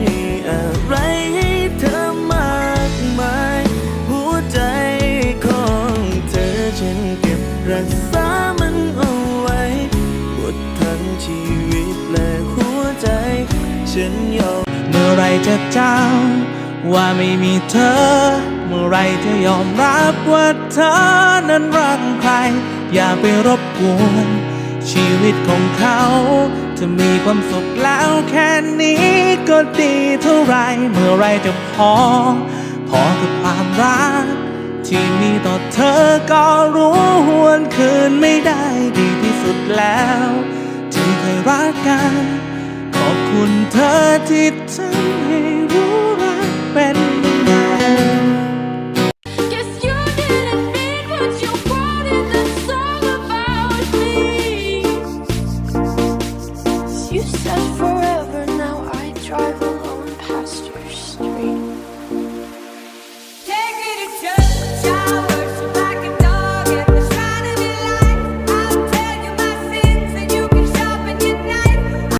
มีอะไรให้เธมากมาย หัวใจของเธอฉันเก็บรักษามันเอาไว้หมดทั้ชีวิตและหัวใจ ฉันยอมเมื่อไรจะเจ้า ว่าไม่มีเธอ เมื่อไรจะยอมรับว่าเธอนั้นรักใคร อย่าไปรบกวนชีวิตของเขา จะมีความสุขแล้วแค่นี้็ดีเท่าไรเมื่อไรจะพอ พอกับความรัก ที่มีต่อเธอก็รู้หวนคืนไม่ได้ดีที่สุดแล้ว ที่เคยรักกัน ขอบคุณเธอที่ทำให้รู้รักเป็นไง For.